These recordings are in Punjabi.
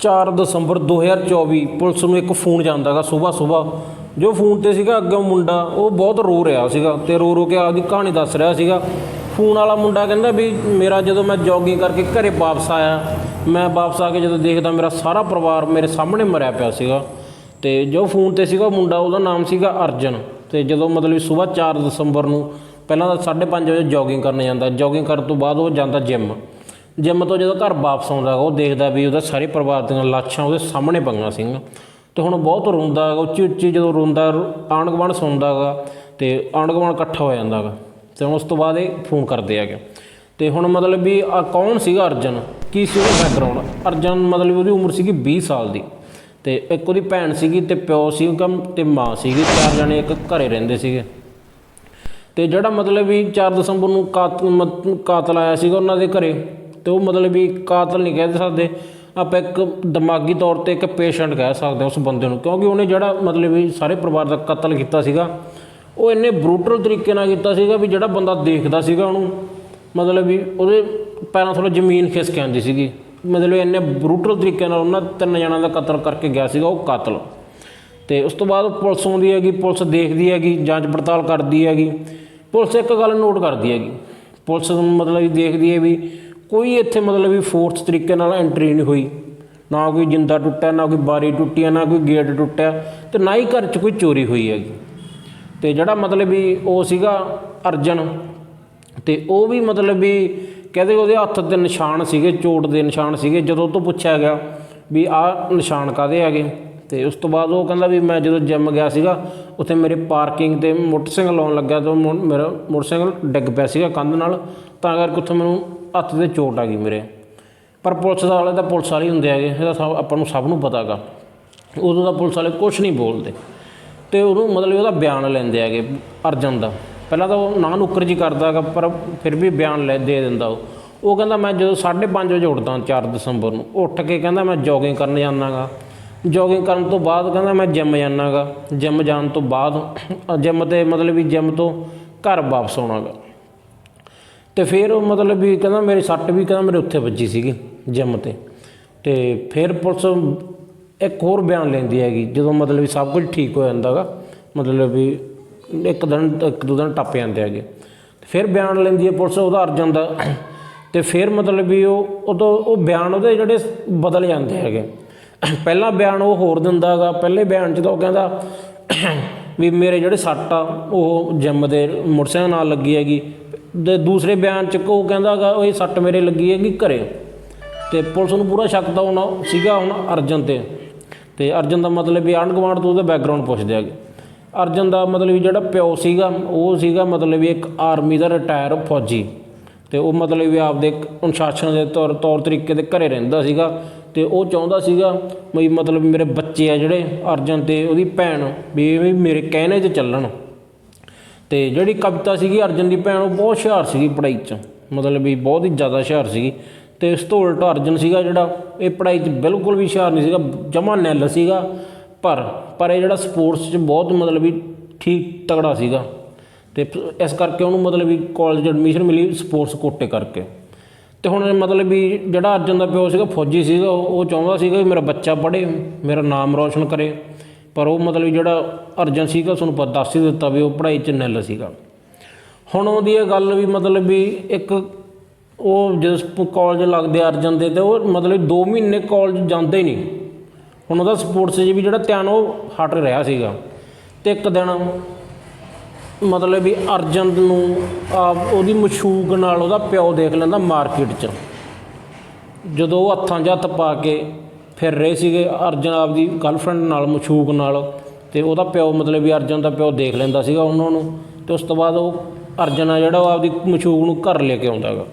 4 ਦਸੰਬਰ 2024 ਪੁਲਿਸ ਨੂੰ ਇੱਕ ਫੋਨ ਜਾਂਦਾਗਾ ਸਵੇਰ ਸਵੇਰ। ਜੋ ਫੋਨ ਤੇ ਸੀਗਾ, ਅੱਗੇ ਮੁੰਡਾ, ਉਹ ਬਹੁਤ ਰੋ ਰਿਹਾ ਸੀਗਾ ਤੇ ਰੋ ਰੋ ਕੇ ਆਪਦੀ ਕਹਾਣੀ ਦੱਸ ਰਿਹਾ ਸੀਗਾ। ਫੋਨ ਵਾਲਾ ਮੁੰਡਾ ਕਹਿੰਦਾ ਵੀ ਮੇਰਾ ਜਦੋਂ ਮੈਂ ਜੋਗਿੰਗ ਕਰਕੇ ਘਰੇ ਵਾਪਸ ਆਇਆ, ਮੈਂ ਵਾਪਸ ਆ ਕੇ ਜਦੋਂ ਦੇਖਦਾ ਮੇਰਾ ਸਾਰਾ ਪਰਿਵਾਰ ਮੇਰੇ ਸਾਹਮਣੇ ਮਰਿਆ ਪਿਆ ਸੀਗਾ ਤੇ ਜੋ ਫੋਨ ਤੇ ਸੀਗਾ ਉਹ ਮੁੰਡਾ, ਉਹਦਾ ਨਾਮ ਸੀਗਾ ਅਰਜਨ ਤੇ ਜਦੋਂ ਮਤਲਬ ਸਵੇਰ 4 ਦਸੰਬਰ ਨੂੰ, ਪਹਿਲਾਂ ਤਾਂ 5:30 ਵਜੇ ਜੋਗਿੰਗ ਕਰਨ ਜਾਂਦਾ ਜੋਗਿੰਗ ਕਰਨ ਤੋਂ ਬਾਅਦ ਉਹ ਜਾਂਦਾ ਜਿਮ ਜਿਮ ਤੋਂ ਜਦੋਂ ਘਰ ਵਾਪਸ ਆਉਂਦਾ ਗਾ, ਉਹ ਦੇਖਦਾ ਵੀ ਉਹਦਾ ਸਾਰੇ ਪਰਿਵਾਰ ਦੀਆਂ ਲਾਸ਼ਾਂ ਉਹਦੇ ਸਾਹਮਣੇ ਪਈਆਂ ਸੀਗੀਆਂ। ਤੇ ਹੁਣ ਬਹੁਤ ਰੋਂਦਾ ਗਾ, ਉੱਚੀ ਉੱਚੀ ਜਦੋਂ ਰੋਂਦਾ ਆਂਢ ਗੁਆਂਢ ਸੁਣਦਾ ਗਾ ਤੇ ਆਣ ਗੁਆਂਢ ਇਕੱਠਾ ਹੋ ਜਾਂਦਾ ਗਾ ਤੇ ਉਸ ਤੋਂ ਬਾਅਦ ਇਹ ਫੋਨ ਕਰਦੇ ਹੈਗੇ। ਤੇ ਹੁਣ ਮਤਲਬ ਵੀ ਆ ਕੌਣ ਸੀਗਾ ਅਰਜਨ? ਕੀ ਸੀ ਉਹਦਾ ਬੈਕਗ੍ਰਾਉਂਡ ਅਰਜਨ ਮਤਲਬ ਉਹਦੀ ਉਮਰ ਸੀਗੀ 20 ਸਾਲ ਦੀ ਤੇ ਇੱਕ ਉਹਦੀ ਭੈਣ ਸੀਗੀ ਤੇ ਪਿਓ ਸੀਗਾ ਤੇ ਮਾਂ ਸੀਗੀ ਚਾਰ ਜਣੇ ਇੱਕ ਘਰੇ ਰਹਿੰਦੇ ਸੀਗੇ। ਤੇ ਜਿਹੜਾ ਮਤਲਬ ਵੀ 4 ਦਸੰਬਰ ਨੂੰ ਕਾਤਲ ਮਤ- ਕਾਤਲ ਆਇਆ ਸੀਗਾ ਉਹਨਾਂ ਦੇ ਘਰੇ ਤੇ ਉਹ ਮਤਲਬ ਵੀ ਕਾਤਲ ਨਹੀਂ ਕਹਿ ਸਕਦੇ। ਆਪਾਂ ਇੱਕ ਦਿਮਾਗੀ ਤੌਰ ਤੇ ਇੱਕ ਪੇਸ਼ੈਂਟ ਕਹਿ ਸਕਦੇ ਹਾਂ ਉਸ ਬੰਦੇ ਨੂੰ, ਕਿਉਂਕਿ ਉਹਨੇ ਜਿਹੜਾ ਮਤਲਬ ਵੀ ਸਾਰੇ ਪਰਿਵਾਰ ਦਾ ਕਤਲ ਕੀਤਾ ਸੀਗਾ, ਉਹ ਇੰਨੇ ਬਰੂਟਲ ਤਰੀਕੇ ਨਾਲ ਕੀਤਾ ਸੀਗਾ ਵੀ ਜਿਹੜਾ ਬੰਦਾ ਦੇਖਦਾ ਸੀਗਾ ਉਹਨੂੰ, ਮਤਲਬ ਵੀ ਉਹਦੇ ਪੈਰਾਂ ਥੱਲੇ ਜ਼ਮੀਨ ਖਿਸਕ ਆਉਂਦੀ ਸੀਗੀ। ਮਤਲਬ ਇੰਨੇ ਬਰੂਟਲ ਤਰੀਕੇ ਨਾਲ ਉਹਨਾਂ ਤਿੰਨ ਜਣਾਂ ਦਾ ਕਤਲ ਕਰਕੇ ਗਿਆ ਸੀਗਾ ਉਹ ਕਾਤਲ। ਤੇ ਉਸ ਤੋਂ ਬਾਅਦ ਪੁਲਿਸ ਆਉਂਦੀ ਹੈਗੀ, ਪੁਲਿਸ ਦੇਖਦੀ ਹੈਗੀ, ਜਾਂਚ ਪੜਤਾਲ ਕਰਦੀ ਹੈਗੀ। ਪੁਲਿਸ ਇੱਕ ਗੱਲ ਨੋਟ ਕਰਦੀ ਹੈਗੀ। ਪੁਲਿਸ ਮਤਲਬ ਦੇਖਦੀ ਹੈ ਵੀ ਕੋਈ ਇੱਥੇ ਮਤਲਬ ਵੀ ਫੋਰਸ ਤਰੀਕੇ ਨਾਲ ਐਂਟਰੀ ਨਹੀਂ ਹੋਈ। ਨਾ ਕੋਈ ਜਿੰਦਾ ਟੁੱਟਿਆ ਨਾ ਕੋਈ ਬਾਰੀ ਟੁੱਟੀ ਹੈ, ਨਾ ਕੋਈ ਗੇਟ ਟੁੱਟਿਆ ਤੇ ਨਾ ਹੀ ਘਰ 'ਚ ਕੋਈ ਚੋਰੀ ਹੋਈ ਹੈਗੀ। ਤੇ ਜਿਹੜਾ ਮਤਲਬ ਵੀ ਉਹ ਸੀਗਾ ਅਰਜਨ ਤੇ ਉਹ ਵੀ ਮਤਲਬ ਵੀ ਕਹਿੰਦੇ ਉਹਦੇ ਹੱਥ ਤੇ ਨਿਸ਼ਾਨ ਸੀਗੇ ਚੋਟ ਦੇ ਨਿਸ਼ਾਨ ਸੀਗੇ ਜਦੋਂ ਤੋਂ ਪੁੱਛਿਆ ਗਿਆ ਵੀ ਆਹ ਨਿਸ਼ਾਨ ਕਾਦੇ ਹੈਗੇ? ਤੇ ਉਸ ਤੋਂ ਬਾਅਦ ਉਹ ਕਹਿੰਦਾ ਵੀ ਮੈਂ ਜਦੋਂ ਜਿਮ ਗਿਆ ਸੀਗਾ ਉੱਥੇ ਮੇਰੇ ਪਾਰਕਿੰਗ ਤੇ ਮੋਟਰਸਾਈਕਲ ਲਾਉਣ ਲੱਗਿਆ ਤਾਂ ਮੋ- ਮੇਰਾ ਮੋਟਰਸਾਈਕਲ ਡਿੱਗ ਪਿਆ ਸੀਗਾ ਕੰਧ ਨਾਲ। ਤਾਂ ਕਰਕੇ ਉੱਥੇ ਮੈਨੂੰ ਹੱਥ ਤੇ ਚੋਟ ਆ ਗਈ ਮੇਰੇ। ਪਰ ਪੁਲਿਸ ਦਾ ਵਾਲੇ ਤਾਂ ਪੁਲਿਸ ਵਾਲੇ ਹੀ ਹੁੰਦੇ ਹੈਗੇ ਇਹਦਾ ਸਭ ਆਪਾਂ ਨੂੰ ਸਭ ਨੂੰ ਪਤਾ ਗਾ। ਉਦੋਂ ਦਾ ਪੁਲਿਸ ਵਾਲੇ ਕੁਝ ਨਹੀਂ ਬੋਲਦੇ। ਤੇ ਉਹਨੂੰ ਮਤਲਬ ਉਹਦਾ ਬਿਆਨ ਲੈਂਦੇ ਹੈਗੇ ਅਰਜਨ ਦਾ। ਪਹਿਲਾਂ ਤਾਂ ਉਹ ਨਾ ਨੁੱਕਰ ਜੀ ਕਰਦਾ ਹੈਗਾ ਪਰ ਫਿਰ ਵੀ ਬਿਆਨ ਲੈ, ਦੇ ਦਿੰਦਾ ਉਹ। ਉਹ ਕਹਿੰਦਾ, ਮੈਂ ਜਦੋਂ 5:30 ਵਜੇ ਉੱਠਦਾ 4 ਦਸੰਬਰ ਨੂੰ। ਉੱਠ ਕੇ ਕਹਿੰਦਾ, ਮੈਂ ਜੋਗਿੰਗ ਕਰਨ ਜਾਂਦਾਗਾ ਜੋਗਿੰਗ ਕਰਨ ਤੋਂ ਬਾਅਦ ਕਹਿੰਦਾ, ਮੈਂ ਜਿਮ ਜਾਂਦਾਗਾ ਜਿਮ ਜਾਣ ਤੋਂ ਬਾਅਦ ਜਿਮ ਤੇ ਮਤਲਬ ਵੀ ਜਿਮ ਤੋਂ ਘਰ ਵਾਪਸ ਆਉਣਾਗਾ ਤੇ ਫਿਰ ਉਹ ਮਤਲਬ ਵੀ ਕਹਿੰਦਾ ਮੇਰੀ ਸੱਟ ਵੀ ਕਹਿੰਦਾ ਮੇਰੇ ਉੱਥੇ ਵੱਜੀ ਸੀਗੀ ਜਿਮ ਤੇ। ਤੇ ਫਿਰ ਪੁਲਿਸ ਇੱਕ ਹੋਰ ਬਿਆਨ ਲੈਂਦੀ ਹੈਗੀ, ਜਦੋਂ ਮਤਲਬ ਵੀ ਸਭ ਕੁਝ ਠੀਕ ਹੋ ਜਾਂਦਾਗਾ ਮਤਲਬ ਵੀ ਇੱਕ ਦਿਨ, ਇੱਕ ਦੋ ਦਿਨ ਟੱਪ ਜਾਂਦੇ ਹੈਗੇ। ਫਿਰ ਬਿਆਨ ਲੈਂਦੀ ਹੈ ਪੁਲਿਸ ਉਹਦਾ ਅਰਜਨ ਦਾ। ਤੇ ਫਿਰ ਮਤਲਬ ਵੀ ਉਹ ਉਦੋਂ ਉਹ ਬਿਆਨ ਉਹਦੇ ਜਿਹੜੇ ਬਦਲ ਜਾਂਦੇ ਹੈਗੇ। ਪਹਿਲਾ ਬਿਆਨ ਉਹ ਹੋਰ ਦਿੰਦਾ ਹੈਗਾ ਪਹਿਲੇ ਬਿਆਨ 'ਚ ਤਾਂ ਉਹ ਕਹਿੰਦਾ ਵੀ ਮੇਰੇ ਜਿਹੜੇ ਸੱਟ ਆ, ਉਹ ਜਿਮ ਦੇ ਮੋਟਰਸਾਈਕਲ ਨਾਲ ਲੱਗੀ ਹੈਗੀ। ਦੇ ਦੂਸਰੇ ਬਿਆਨ 'ਚ ਉਹ ਕਹਿੰਦਾ ਹੈਗਾ ਉਹ ਇਹ ਸੱਟ ਮੇਰੇ ਲੱਗੀ ਹੈਗੀ ਘਰੇ। ਤੇ ਪੁਲਿਸ ਨੂੰ ਪੂਰਾ ਸ਼ੱਕ ਤਾਂ ਹੁਣ ਸੀਗਾ ਹੁਣ ਅਰਜਨ ਤੇ। ਤੇ ਅਰਜਨ ਦਾ ਮਤਲਬ ਵੀ ਆਂਢ ਗੁਆਂਢ ਤੋਂ ਉਹਦਾ ਬੈਕਗ੍ਰਾਉਂਡ ਪੁੱਛਦੇ ਹੈਗੇ। ਅਰਜਨ ਦਾ ਮਤਲਬ ਵੀ ਜਿਹੜਾ ਪਿਓ ਸੀਗਾ, ਉਹ ਸੀਗਾ ਮਤਲਬ ਵੀ ਇੱਕ ਆਰਮੀ ਦਾ ਰਿਟਾਇਰ ਫੌਜੀ। ਤੇ ਉਹ ਮਤਲਬ ਵੀ ਆਪਦੇ ਅਨੁਸ਼ਾਸਨ ਦੇ ਤੌਰ ਤੌਰ ਤਰੀਕੇ ਦੇ ਘਰੇ ਰਹਿੰਦਾ ਸੀਗਾ। ਤੇ ਉਹ ਚਾਹੁੰਦਾ ਸੀਗਾ ਵੀ ਮਤਲਬ ਮੇਰੇ ਬੱਚੇ ਆ ਜਿਹੜੇ ਅਰਜਨ ਤੇ, ਉਹਦੀ ਭੈਣ ਵੀ ਇਹ ਵੀ ਮੇਰੇ ਕਹਿਣੇ 'ਚ ਚੱਲਣ। ਤੇ ਜਿਹੜੀ ਕਵਿਤਾ ਸੀਗੀ ਅਰਜਨ ਦੀ ਭੈਣ, ਉਹ ਬਹੁਤ ਹੁਸ਼ਿਆਰ ਸੀਗੀ ਪੜ੍ਹਾਈ 'ਚ। ਮਤਲਬ ਵੀ ਬਹੁਤ ਹੀ ਜ਼ਿਆਦਾ ਹੁਸ਼ਿਆਰ ਸੀਗੀ। ਤੇ ਇਸ ਤੋਂ ਉਲਟ ਅਰਜਨ ਸੀਗਾ ਜਿਹੜਾ, ਇਹ ਪੜ੍ਹਾਈ 'ਚ ਬਿਲਕੁਲ ਵੀ ਹੁਸ਼ਿਆਰ ਨਹੀਂ ਸੀਗਾ, ਜਮਾ ਨੈਲ ਸੀਗਾ। ਪਰ ਪਰ ਇਹ ਜਿਹੜਾ ਸਪੋਰਟਸ 'ਚ ਬਹੁਤ ਮਤਲਬ ਵੀ ਠੀਕ ਤਗੜਾ ਸੀਗਾ। ਤੇ ਇਸ ਕਰਕੇ ਉਹਨੂੰ ਮਤਲਬ ਵੀ ਕਾਲਜ ਐਡਮਿਸ਼ਨ ਮਿਲੀ ਸਪੋਰਟਸ ਕੋਟੇ ਕਰਕੇ। ਤੇ ਹੁਣ ਮਤਲਬ ਵੀ ਜਿਹੜਾ ਅਰਜਨ ਦਾ ਪਿਓ ਸੀਗਾ, ਫੌਜੀ ਸੀਗਾ, ਉਹ ਚਾਹੁੰਦਾ ਸੀਗਾ ਵੀ ਮੇਰਾ ਬੱਚਾ ਪੜ੍ਹੇ, ਮੇਰਾ ਨਾਮ ਰੌਸ਼ਨ ਕਰੇ। ਪਰ ਉਹ ਮਤਲਬ ਜਿਹੜਾ ਅਰਜਨ ਸੀਗਾ ਤੁਹਾਨੂੰ ਪਤਾ ਦੱਸ ਹੀ ਦਿੱਤਾ ਵੀ ਉਹ ਪੜ੍ਹਾਈ 'ਚ ਨਿੱਲ ਸੀਗਾ। ਹੁਣ ਉਹਦੀ ਇਹ ਗੱਲ ਵੀ ਮਤਲਬ ਵੀ ਇੱਕ ਉਹ ਜਦੋਂ ਕਾਲਜ ਲੱਗਦੇ ਅਰਜਨ ਦੇ ਤੇ ਉਹ ਮਤਲਬ 2 ਮਹੀਨੇ ਕਾਲਜ ਜਾਂਦੇ ਹੀ ਨਹੀਂ। ਹੁਣ ਉਹਦਾ ਸਪੋਰਟਸ 'ਚ ਵੀ ਜਿਹੜਾ ਧਿਆਨ ਉਹ ਹਟ ਰਿਹਾ ਸੀਗਾ। ਤੇ ਇੱਕ ਦਿਨ ਮਤਲਬ ਵੀ ਅਰਜਨ ਨੂੰ ਆ, ਉਹਦੀ ਮਸ਼ੂਕ ਨਾਲ ਉਹਦਾ ਪਿਓ ਦੇਖ ਲੈਂਦਾ ਮਾਰਕੀਟ 'ਚ। ਜਦੋਂ ਉਹ ਹੱਥਾਂ 'ਚ ਹੱਥ ਪਾ ਕੇ ਫਿਰ ਰਹੇ ਸੀਗੇ ਅਰਜਨ ਆਪਦੀ ਗਰਲਫ੍ਰੈਂਡ ਨਾਲ, ਮਸ਼ੂਕ ਨਾਲ, ਤੇ ਉਹਦਾ ਪਿਓ ਮਤਲਬ ਵੀ ਅਰਜਨ ਦਾ ਪਿਓ ਦੇਖ ਲੈਂਦਾ ਸੀਗਾ ਉਹਨਾਂ ਨੂੰ, ਤੇ ਉਸ ਤੋਂ ਬਾਅਦ ਉਹ ਅਰਜਨ ਆ ਜਿਹੜਾ ਉਹ ਆਪਦੀ ਮਸ਼ੂਕ ਨੂੰ ਘਰ ਲੈ ਕੇ ਆਉਂਦਾਗਾ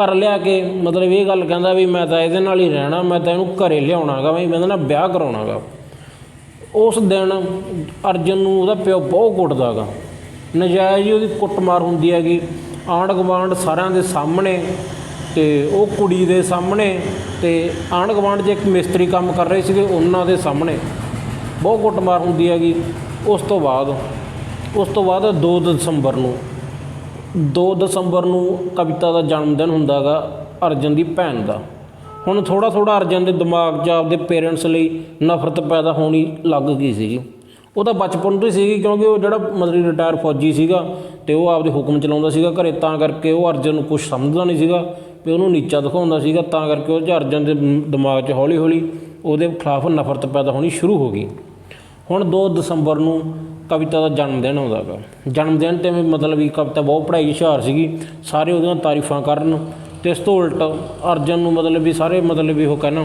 ਘਰ ਲਿਆ ਕੇ ਮਤਲਬ ਇਹ ਗੱਲ ਕਹਿੰਦਾ ਵੀ ਮੈਂ ਤਾਂ ਇਹਦੇ ਨਾਲ ਹੀ ਰਹਿਣਾ, ਮੈਂ ਤਾਂ ਇਹਨੂੰ ਘਰੇ ਲਿਆਉਣਾਗਾ ਮੈਂ ਇਹਦੇ ਨਾਲ ਵਿਆਹ ਕਰਾਉਣਾਗਾ ਉਸ ਦਿਨ ਅਰਜਨ ਨੂੰ ਉਹਦਾ ਪਿਓ ਬਹੁਤ ਕੁੱਟਦਾਗਾ ਨਜਾਇਜ਼ ਹੀ ਉਹਦੀ ਕੁੱਟਮਾਰ ਹੁੰਦੀ ਹੈਗੀ। ਆਂਢ ਗੁਆਂਢ ਸਾਰਿਆਂ ਦੇ ਸਾਹਮਣੇ ਤੇ ਉਹ ਕੁੜੀ ਦੇ ਸਾਹਮਣੇ ਤੇ ਆਂਢ ਗੁਆਂਢ 'ਚ ਇੱਕ ਮਿਸਤਰੀ ਕੰਮ ਕਰ ਰਹੇ ਸੀਗੇ, ਉਹਨਾਂ ਦੇ ਸਾਹਮਣੇ ਬਹੁਤ ਕੁੱਟਮਾਰ ਹੁੰਦੀ ਹੈਗੀ। ਉਸ ਤੋਂ ਬਾਅਦ, ਉਸ ਤੋਂ ਬਾਅਦ 2 ਦਸੰਬਰ ਨੂੰ 2 ਦਸੰਬਰ ਨੂੰ ਕਵਿਤਾ ਦਾ ਜਨਮ ਦਿਨ ਹੁੰਦਾਗਾ ਅਰਜਨ ਦੀ ਭੈਣ ਦਾ। ਹੁਣ ਥੋੜਾ ਥੋੜਾ ਅਰਜਨ ਦੇ ਦਿਮਾਗ 'ਚ ਆਪਦੇ ਪੇਰੈਂਟਸ ਲਈ ਨਫ਼ਰਤ ਪੈਦਾ ਹੋਣੀ ਲੱਗ ਗਈ ਸੀਗੀ। ਉਹ ਤਾਂ ਬਚਪਨ ਤੋਂ ਹੀ ਸੀਗੀ ਕਿਉਂਕਿ ਉਹ ਜਿਹੜਾ ਮਤਲਬ ਰਿਟਾਇਰ ਫੌਜੀ ਸੀਗਾ ਤੇ ਉਹ ਆਪਦੇ ਹੁਕਮ ਚਲਾਉਂਦਾ ਸੀਗਾ ਘਰੇ, ਤਾਂ ਕਰਕੇ ਉਹ ਅਰਜਨ ਨੂੰ ਕੁਝ ਸਮਝਦਾ ਨਹੀਂ ਸੀਗਾ। ਵੀ ਉਹਨੂੰ ਨੀਚਾ ਦਿਖਾਉਂਦਾ ਸੀਗਾ, ਤਾਂ ਕਰਕੇ ਉਹ 'ਚ ਅਰਜਨ ਦੇ ਦਿਮਾਗ 'ਚ ਹੌਲੀ ਹੌਲੀ ਉਹਦੇ ਖਿਲਾਫ ਨਫ਼ਰਤ ਪੈਦਾ ਹੋਣੀ ਸ਼ੁਰੂ ਹੋ ਗਈ। ਹੁਣ 2 ਦਸੰਬਰ ਨੂੰ ਕਵਿਤਾ ਦਾ ਜਨਮ ਦਿਨ ਆਉਂਦਾ ਗਾ। ਜਨਮ ਦਿਨ ਤੇ ਵੀ ਮਤਲਬ ਵੀ ਕਵਿਤਾ ਬਹੁਤ ਪੜ੍ਹਾਈ ਹੁਸ਼ਿਆਰ ਸੀਗੀ, ਸਾਰੇ ਉਹਦੀਆਂ ਤਾਰੀਫਾਂ ਕਰਨ ਤੇ ਇਸ ਤੋਂ ਉਲਟ ਅਰਜਨ ਨੂੰ ਮਤਲਬ ਵੀ ਸਾਰੇ ਮਤਲਬ ਵੀ ਉਹ ਕਹਿਣਾ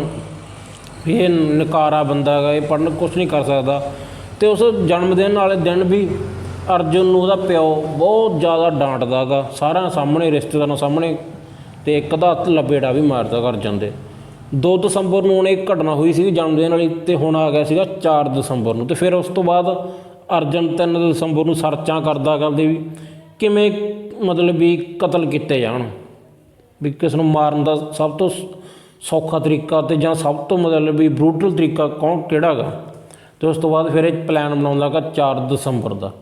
ਵੀ ਇਹ ਨਕਾਰਾ ਬੰਦਾ ਗਾ, ਇਹ ਪੜ੍ਹਨ ਕੁਝ ਨਹੀਂ ਕਰ ਸਕਦਾ। ਤੇ ਉਸ ਜਨਮ ਦਿਨ ਵਾਲੇ ਦਿਨ ਵੀ ਅਰਜਨ ਨੂੰ ਉਹਦਾ ਪਿਓ ਬਹੁਤ ਜ਼ਿਆਦਾ ਡਾਂਟਦਾ ਗਾ, ਸਾਰਿਆਂ ਸਾਹਮਣੇ, ਰਿਸ਼ਤੇਦਾਰਾਂ ਸਾਹਮਣੇ ਤੇ ਇੱਕ ਦਾ ਹੱਥ ਲਪੇੜਾ ਵੀ ਮਾਰਦਾ ਗਾ ਜਾਂਦੇ। ਦੇ 2 ਦਸੰਬਰ ਨੂੰ ਹੁਣ ਇਹ ਘਟਨਾ ਹੋਈ ਸੀ ਜਨਮ ਦਿਨ ਵਾਲੀ ਤੇ ਹੁਣ ਆ ਗਿਆ ਸੀਗਾ 4 ਦਸੰਬਰ ਨੂੰ। ਤੇ ਫਿਰ ਉਸ ਤੋਂ ਬਾਅਦ ਅਰਜਨ 3 ਦਸੰਬਰ ਨੂੰ ਸਰਚਾਂ ਕਰਦਾ ਕਰਦੇ ਵੀ ਕਿਵੇਂ ਮਤਲਬ ਵੀ ਕਤਲ ਕੀਤੇ ਜਾਣ। ਵੀ ਕਿਸ ਨੂੰ ਮਾਰਨ ਦਾ ਸਭ ਤੋਂ ਸ- ਸੌਖਾ ਤਰੀਕਾ ਤੇ ਜਾਂ ਸਭ ਤੋਂ ਮਤਲਬ ਵੀ ਬਰੂਟਲ ਤਰੀਕਾ ਕੌਣ ਕਿਹੜਾ ਗਾ। ਤੇ ਉਸ ਤੋਂ ਬਾਅਦ ਫਿਰ ਇਹ ਪਲਾਨ ਬਣਾਉਂਦਾ ਗਾ 4 ਦਸੰਬਰ ਦਾ।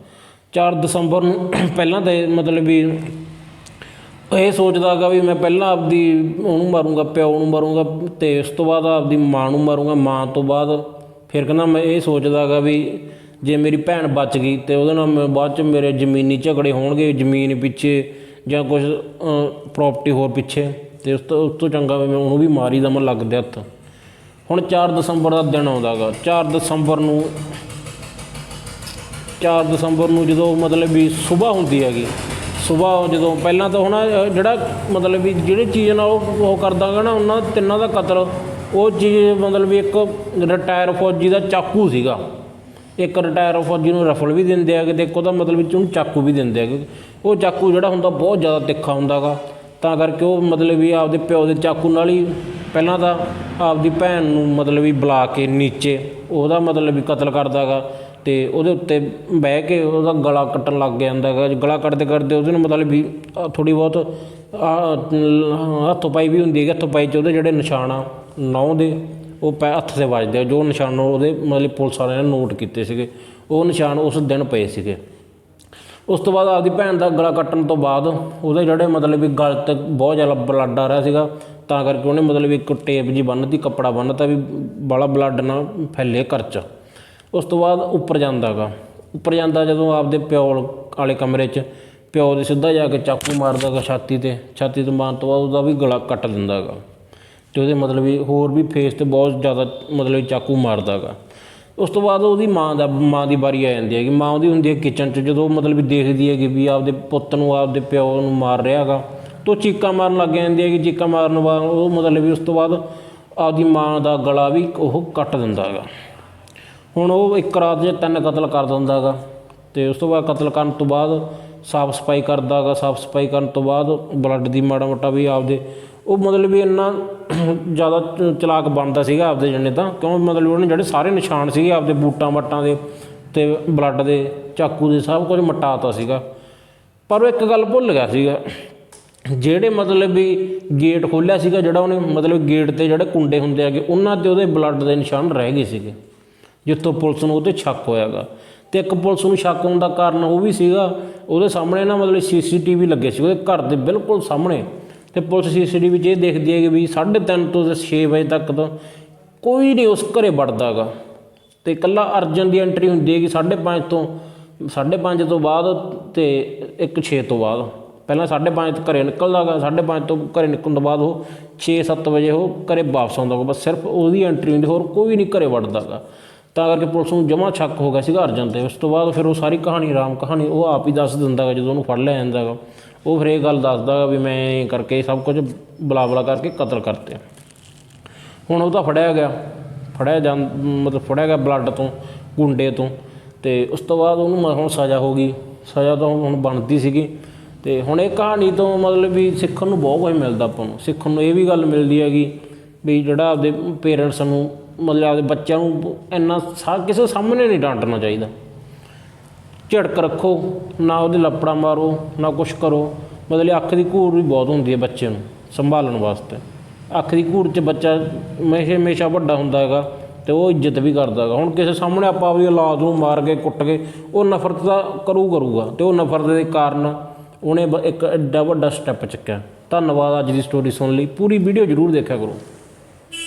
4 ਦਸੰਬਰ ਨੂੰ ਪਹਿਲਾਂ ਤਾਂ ਮਤਲਬ ਵੀ ਇਹ ਸੋਚਦਾ ਗਾ ਵੀ ਮੈਂ ਪਹਿਲਾਂ ਆਪਦੀ ਉਹਨੂੰ ਮਾਰੂੰਗਾ, ਪਿਓ ਨੂੰ ਮਾਰੂੰਗਾ ਤੇ ਉਸ ਤੋਂ ਬਾਅਦ ਆਪਦੀ ਮਾਂ ਨੂੰ ਮਾਰੂੰਗਾ। ਮਾਂ ਤੋਂ ਬਾਅਦ ਫਿਰ ਕਹਿੰਦਾ ਮੈਂ ਇਹ ਸੋਚਦਾ ਗਾ ਵੀ ਜੇ ਮੇਰੀ ਭੈਣ ਬਚ ਗਈ ਤੇ ਉਹਦੇ ਨਾਲ ਮੈਂ ਬਾਅਦ ਚ ਮੇਰੇ ਜ਼ਮੀਨੀ ਝਗੜੇ ਹੋਣਗੇ, ਜ਼ਮੀਨ ਪਿੱਛੇ ਜਾਂ ਕੁਝ ਪ੍ਰਾਪਰਟੀ ਹੋਰ ਪਿੱਛੇ ਤੇ ਉਸ ਤੋਂ ਉਸ ਤੋਂ ਚੰਗਾ ਮੈਂ ਉਹਨੂੰ ਵੀ ਮਾਰੀ ਦਵਾਂ ਲੱਗਦੇ ਹੱਥ। ਹੁਣ 4 ਦਸੰਬਰ ਦਾ ਦਿਨ ਆਉਂਦਾ ਗਾ। 4 ਦਸੰਬਰ ਨੂੰ 4 ਦਸੰਬਰ ਨੂੰ ਜਦੋਂ ਮਤਲਬ ਵੀ ਸਵੇਰ ਹੁੰਦੀ ਹੈਗੀ ਸਵੇਰ ਜਦੋਂ ਪਹਿਲਾਂ ਤਾਂ ਹੁਣ ਜਿਹੜਾ ਮਤਲਬ ਵੀ ਜਿਹੜੀ ਚੀਜ਼ ਨਾਲ ਉਹ ਉਹ ਕਰਦਾਗਾ ਨਾ, ਉਹਨਾਂ ਤਿੰਨਾਂ ਦਾ ਕਤਲ, ਉਹ ਚੀਜ਼ ਮਤਲਬ ਵੀ ਇੱਕ ਰਿਟਾਇਰ ਫੌਜੀ ਦਾ ਚਾਕੂ ਸੀਗਾ। ਇੱਕ ਰਿਟਾਇਰ ਫੌਜੀ ਨੂੰ ਰਫਲ ਵੀ ਦਿੰਦੇ ਹੈਗੇ ਤੇ ਇੱਕ ਉਹਦਾ ਮਤਲਬ ਵਿੱਚ ਉਹਨੂੰ ਚਾਕੂ ਵੀ ਦਿੰਦੇ ਹੈਗੇ ਉਹ ਚਾਕੂ ਜਿਹੜਾ ਹੁੰਦਾ ਬਹੁਤ ਜ਼ਿਆਦਾ ਤਿੱਖਾ ਹੁੰਦਾਗਾ ਤਾਂ ਕਰਕੇ ਉਹ ਮਤਲਬ ਵੀ ਆਪਦੇ ਪਿਓ ਦੇ ਚਾਕੂ ਨਾਲ ਹੀ ਪਹਿਲਾਂ ਤਾਂ ਆਪਦੀ ਭੈਣ ਨੂੰ ਮਤਲਬ ਵੀ ਬੁਲਾ ਕੇ ਨੀਚੇ ਉਹਦਾ ਮਤਲਬ ਵੀ ਕਤਲ ਕਰਦਾਗਾ ਅਤੇ ਉਹਦੇ ਉੱਤੇ ਬਹਿ ਕੇ ਉਹਦਾ ਗਲਾ ਕੱਟਣ ਲੱਗ ਜਾਂਦਾ ਹੈਗਾ। ਗਲਾ ਕੱਟਦੇ ਕਰਦੇ ਉਹਦੇ ਨੂੰ ਮਤਲਬ ਵੀ ਥੋੜ੍ਹੀ ਬਹੁਤ ਆਹ, ਹੱਥੋਂ ਪਾਈ ਵੀ ਹੁੰਦੀ ਹੈਗੀ ਹੱਥੋਂ ਪਾਈ 'ਚ ਉਹਦੇ ਜਿਹੜੇ ਨਿਸ਼ਾਨ ਆ ਨੌ ਦੇ ਉਹ ਪੈ ਹੱਥ ਤੇ ਵੱਜਦੇ ਆ। ਜੋ ਨਿਸ਼ਾਨ ਉਹਦੇ ਮਤਲਬ ਪੁਲਿਸ ਵਾਲਿਆਂ ਨੇ ਨੋਟ ਕੀਤੇ ਸੀਗੇ। ਉਹ ਨਿਸ਼ਾਨ ਉਸ ਦਿਨ ਪਏ ਸੀਗੇ। ਉਸ ਤੋਂ ਬਾਅਦ ਆਪਦੀ ਭੈਣ ਦਾ ਗਲਾ ਕੱਟਣ ਤੋਂ ਬਾਅਦ ਉਹਦੇ ਜਿਹੜੇ ਮਤਲਬ ਵੀ ਗਲ ਤੇ ਬਹੁਤ ਜ਼ਿਆਦਾ ਬਲੱਡ ਆ ਰਿਹਾ ਸੀਗਾ ਤਾਂ ਕਰਕੇ ਉਹਨੇ ਮਤਲਬ ਇੱਕ ਟੇਪ ਜੀ ਬੰਨ੍ਹਤੀ ਕੱਪੜਾ ਬੰਨ੍ਹਤਾ ਵੀ ਬਾਲਾ ਬਲੱਡ ਨਾ ਫੈਲੇ ਘਰ ਉਸ ਤੋਂ ਬਾਅਦ ਉੱਪਰ ਜਾਂਦਾਗਾ ਉੱਪਰ ਜਾਂਦਾ ਜਦੋਂ ਆਪਦੇ ਪਿਓ ਵਾਲੇ ਕਮਰੇ 'ਚ, ਪਿਓ ਦੇ ਸਿੱਧਾ ਜਾ ਕੇ ਚਾਕੂ ਮਾਰਦਾਗਾ ਛਾਤੀ ਤੇ। ਛਾਤੀ 'ਤੇ ਮਾਰਨ ਤੋਂ ਬਾਅਦ ਉਹਦਾ ਵੀ ਗਲਾ ਕੱਟ ਦਿੰਦਾਗਾ ਤੇ ਉਹਦੇ ਮਤਲਬ ਵੀ ਹੋਰ ਵੀ ਫੇਸ ਤੇ ਬਹੁਤ ਜ਼ਿਆਦਾ ਮਤਲਬ ਚਾਕੂ ਮਾਰਦਾਗਾ ਉਸ ਤੋਂ ਬਾਅਦ ਉਹਦੀ ਮਾਂ ਦਾ, ਮਾਂ ਦੀ ਵਾਰੀ ਆ ਜਾਂਦੀ ਹੈਗੀ। ਮਾਂ ਉਹਦੀ ਹੁੰਦੀ ਹੈ ਕਿਚਨ 'ਚ। ਜਦੋਂ ਮਤਲਬ ਵੀ ਦੇਖਦੀ ਹੈਗੀ ਵੀ ਆਪਦੇ ਪੁੱਤ ਨੂੰ, ਆਪਦੇ ਪਿਓ ਨੂੰ ਮਾਰ ਰਿਹਾ ਹੈਗਾ ਤੋ ਚੀਕਾਂ ਮਾਰਨ ਲੱਗ ਜਾਂਦੀ ਹੈਗੀ। ਚੀਕਾਂ ਮਾਰਨ ਬਾਅਦ ਉਹ ਮਤਲਬ ਵੀ ਉਸ ਤੋਂ ਬਾਅਦ ਆਪਦੀ ਮਾਂ ਦਾ ਗਲਾ ਵੀ ਉਹ ਕੱਟ ਦਿੰਦਾ ਹੈਗਾ ਹੁਣ ਉਹ ਇੱਕ ਰਾਤ 'ਚ ਤਿੰਨ ਕਤਲ ਕਰ ਦਿੰਦਾ ਹੈਗਾ ਤੇ ਉਸ ਤੋਂ ਬਾਅਦ ਕਤਲ ਕਰਨ ਤੋਂ ਬਾਅਦ ਸਾਫ਼ ਸਫ਼ਾਈ ਕਰਦਾ ਹੈਗਾ ਸਾਫ਼ ਸਫ਼ਾਈ ਕਰਨ ਤੋਂ ਬਾਅਦ ਬਲੱਡ ਦੀ ਮਾੜਾ ਮੋਟਾ ਵੀ ਆਪਦੇ, ਉਹ ਮਤਲਬ ਵੀ ਇੰਨਾ ਜ਼ਿਆਦਾ ਚ- ਚਲਾਕ ਬਣਦਾ ਸੀਗਾ ਆਪਦੇ ਜਣੇ ਤਾਂ, ਕਿਉਂ ਮਤਲਬ ਉਹਨੇ ਜਿਹੜੇ ਸਾਰੇ ਨਿਸ਼ਾਨ ਸੀਗੇ ਆਪਦੇ ਬੂਟਾਂ ਵੱਟਾਂ ਦੇ ਤੇ ਬਲੱਡ ਦੇ, ਚਾਕੂ ਦੇ ਸਭ ਕੁਝ ਮਟਾਤਾ ਸੀਗਾ। ਪਰ ਉਹ ਇੱਕ ਗੱਲ ਭੁੱਲ ਗਿਆ ਸੀਗਾ, ਜਿਹੜੇ ਮਤਲਬ ਵੀ ਗੇਟ ਖੋਲ੍ਹਿਆ ਸੀਗਾ ਜਿਹੜਾ ਉਹਨੇ ਮਤਲਬ ਗੇਟ ਤੇ ਜਿਹੜੇ ਕੁੰਡੇ ਹੁੰਦੇ ਹੈਗੇ, ਉਹਨਾਂ ਤੇ ਉਹਦੇ ਬਲੱਡ ਦੇ ਨਿਸ਼ਾਨ ਰਹਿ ਗਏ ਸੀਗੇ। ਜਿੱਥੋਂ ਪੁਲਿਸ ਨੂੰ ਉਹਤੇ ਸ਼ੱਕ ਹੋਇਆਗਾ। ਤੇ ਇੱਕ ਪੁਲਿਸ ਨੂੰ ਸ਼ੱਕ ਹੋਣ ਦਾ ਕਾਰਨ ਉਹ ਵੀ ਸੀਗਾ, ਉਹਦੇ ਸਾਹਮਣੇ ਨਾ ਮਤਲਬ ਸੀਸੀਟੀਵੀ ਲੱਗੇ ਸੀ, ਉਹਦੇ ਘਰ ਦੇ ਬਿਲਕੁਲ ਸਾਹਮਣੇ। ਤੇ ਪੁਲਿਸ ਸੀਸੀਟੀਵੀ 'ਚ ਇਹ ਦੇਖਦੀ ਹੈ ਕਿ ਵੀ 3:30 ਤੋਂ 6 ਵਜੇ ਤੱਕ ਤਾਂ ਕੋਈ ਨਹੀਂ ਉਸ ਘਰੇ ਵੜਦਾਗਾ। ਤੇ ਇਕੱਲਾ ਅਰਜਨ ਦੀ ਐਂਟਰੀ ਹੁੰਦੀ ਹੈ ਕਿ 5:30 ਤੋਂ 5:30 ਤੋਂ ਬਾਅਦ ਤੇ ਇੱਕ 6 ਤੋਂ ਬਾਅਦ। ਪਹਿਲਾਂ 5:30 ਤੋਂ ਘਰੇ ਨਿਕਲਦਾਗਾ 5:30 ਤੋਂ ਘਰੇ ਨਿਕਲਣ ਤੋਂ ਬਾਅਦ ਉਹ 6-7 ਵਜੇ ਉਹ ਘਰੇ ਵਾਪਸ ਆਉਂਦਾ ਗਾ ਬਸ ਸਿਰਫ ਉਹਦੀ ਐਂਟਰੀ ਹੁੰਦੀ, ਹੋਰ ਕੋਈ ਨਹੀਂ ਘਰੇ ਵੜਦਾਗਾ। ਤਾਂ ਕਰਕੇ ਪੁਲਿਸ ਨੂੰ ਜਮਾ ਸ਼ੱਕ ਹੋ ਗਿਆ ਸੀਗਾ ਅਰਜਨ ਤੇ। ਉਸ ਤੋਂ ਬਾਅਦ ਫਿਰ ਉਹ ਸਾਰੀ ਕਹਾਣੀ, ਰਾਮ ਕਹਾਣੀ, ਉਹ ਆਪ ਹੀ ਦੱਸ ਦਿੰਦਾ ਗਾ ਜਦੋਂ ਉਹਨੂੰ ਫੜ ਲਿਆ ਜਾਂਦਾ ਗਾ। ਉਹ ਫਿਰ ਇਹ ਗੱਲ ਦੱਸਦਾ ਗਾ ਵੀ ਮੈਂ ਕਰਕੇ ਸਭ ਕੁਝ ਬਲਾ ਬਲਾ ਕਰਕੇ ਕਤਲ ਕਰਤੇ ਹੁਣ ਉਹ ਤਾਂ ਫੜਿਆ ਗਿਆ। ਫੜਿਆ ਜਾਂ, ਮਤਲਬ ਫੜਿਆ ਗਿਆ ਬਲੱਡ ਤੋਂ, ਗੁੰਡੇ ਤੋਂ। ਤੇ ਉਸ ਤੋਂ ਬਾਅਦ ਉਹਨੂੰ ਮ- ਹੁਣ ਸਜ਼ਾ ਹੋ ਗਈ। ਸਜ਼ਾ ਤਾਂ ਹੁਣ ਬਣਦੀ ਸੀਗੀ। ਤੇ ਹੁਣ ਇਹ ਕਹਾਣੀ ਤੋਂ ਮਤਲਬ ਵੀ ਸਿੱਖਣ ਨੂੰ ਬਹੁਤ ਕੁਝ ਮਿਲਦਾ ਆਪਾਂ ਨੂੰ। ਸਿੱਖਣ ਨੂੰ ਇਹ ਵੀ ਗੱਲ ਮਿਲਦੀ ਹੈਗੀ ਵੀ ਜਿਹੜਾ ਆਪਦੇ ਪੇਰੈਂਟਸ ਨੂੰ ਮਤਲਬ ਆਪਦੇ ਬੱਚਿਆਂ ਨੂੰ ਇੰਨਾ ਸਾ, ਕਿਸੇ ਸਾਹਮਣੇ ਨਹੀਂ ਡਾਂਟਣਾ ਚਾਹੀਦਾ। ਝੜਕ ਰੱਖੋ, ਨਾ ਉਹਦੇ ਲੱਪੜਾ ਮਾਰੋ, ਨਾ ਕੁਛ ਕਰੋ। ਮਤਲਬ ਅੱਖ ਦੀ ਘੂਰ ਵੀ ਬਹੁਤ ਹੁੰਦੀ ਹੈ ਬੱਚੇ ਨੂੰ ਸੰਭਾਲਣ ਵਾਸਤੇ। ਅੱਖ ਦੀ ਘੂਰ 'ਚ ਬੱਚਾ ਹਮੇਸ਼ਾ ਹਮੇਸ਼ਾ ਵੱਡਾ ਹੁੰਦਾ ਹੈਗਾ ਤੇ ਉਹ ਇੱਜ਼ਤ ਵੀ ਕਰਦਾ ਹੈਗਾ। ਹੁਣ ਕਿਸੇ ਸਾਹਮਣੇ ਆਪਾਂ ਆਪਣੀ ਔਲਾਦ ਨੂੰ ਮਾਰ ਕੇ ਕੁੱਟ ਕੇ ਉਹ ਨਫ਼ਰਤ ਦਾ ਕਰੂ ਕਰੂਗਾ ਤੇ ਉਹ ਨਫ਼ਰਤ ਦੇ ਕਾਰਨ ਉਹਨੇ ਬ- ਇੱਕ ਐਡਾ ਵੱਡਾ ਸਟੈਪ ਚੱਕਿਆ। ਧੰਨਵਾਦ ਅੱਜ ਦੀ ਸਟੋਰੀ ਸੁਣ ਲਈ। ਪੂਰੀ ਵੀਡੀਓ ਜ਼ਰੂਰ ਦੇਖਿਆ ਕਰੋ।